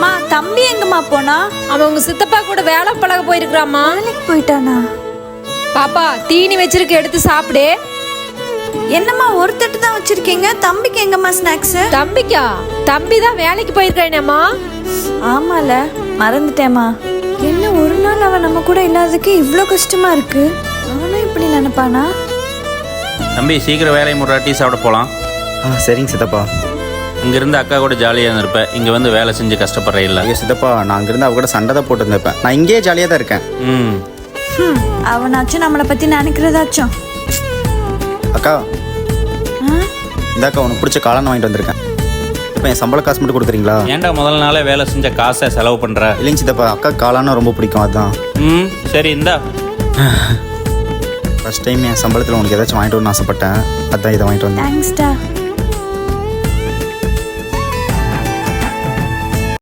மா தம்பி எங்கம்மா போனா? அவன் உங்க சித்தப்பா கூட வேலை பழக போயிருக்கிறாமா வேலைக்கு போயிட்டானா? பாப்பா தீனி வச்சிருக்க எடுத்து சாப்பிடு. என்னம்மா ஒரு தட்டு தான் வச்சிருக்கீங்க? தம்பிக்கு எங்கம்மா ஸ்நாக்ஸ் தம்பிக்கா? தம்பி தான் வேலைக்கு போயிருக்கானேம்மா ஆமால மறந்துட்டேம்மா. என்ன ஒரு நாள் அவன் நம்ம கூட இல்லாததுக்கு இவ்வளோ கஷ்டமா இருக்கு? அவனும் இப்படி நினைப்பானா? தம்பி சீக்கிரம் வேலையை முறை டீ சாப்பிட போகலாம் ஆ சரிங்க சித்தப்பா. இங்கேருந்து அக்கா கூட ஜாலியாக இருந்திருப்பேன். இங்கே வந்து வேலை செஞ்சு கஷ்டப்படுற இல்லை. ஐயோ சித்தப்பா நான் அங்கிருந்து அவ கூட சண்டை தான் போட்டு இருந்திருப்பேன் நான் இங்கேயே ஜாலியாக தான் இருக்கேன். ம். ஹம், அவனாச்சும் நம்மளை பத்தி நினைக்கிறதாச்சும். அக்கா ஆ? இந்தாக்கா உனக்கு பிடிச்ச காளான் வாங்கிட்டு வந்திருக்கேன். இப்போ என் சம்பள காசு மட்டும் கொடுக்குறீங்களா? ஏன்டா முதல் நாளே வேலை செஞ்ச காசை செலவு பண்ணுற இல்லைங்க சித்தப்பா அக்கா காளானும் ரொம்ப பிடிக்கும் அதுதான் ம் சரி இந்தா. ஃபர்ஸ்ட் டைம் என் சம்பளத்தில் உனக்கு ஏதாச்சும் வாங்கிட்டு வரணும்னு ஆசைப்பட்டேன். அதான் இதை வாங்கிட்டு வந்தேன். தேங்க்ஸ்டா